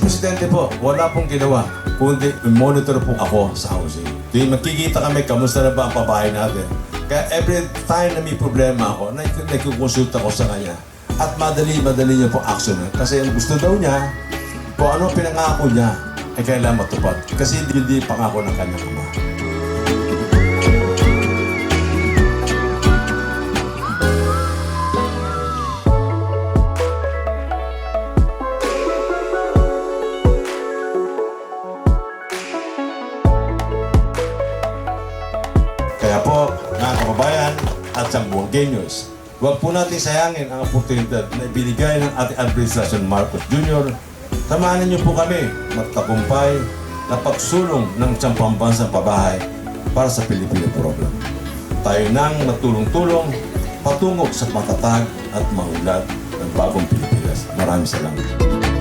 dati po, wala pong ginawa. Kundi monitor po ako sa housing. Di magkikita kami, kamusta na ba ang babae natin? Kaya every time na may problema ako, nagkukonsulta ko sa kanya. At madali-madali niya po action. Kasi ang gusto daw niya, kung ano ang pinangako niya, ay kailangan matupad. Kasi hindi, hindi pangako ng kanyang ama. Kaya po, mga kababayan at Sambuangenyos, huwag po natin sayangin ang oportunidad na ibinigay ng ating Administrasyon Marcos Jr. Samahan niyo po kami magtagumpay na pagsulong ng isang pabahay para sa Pilipino problem. Tayo nang matulong-tulong patungo sa matatag at maunlad ng bagong Pilipinas. Maraming salamat.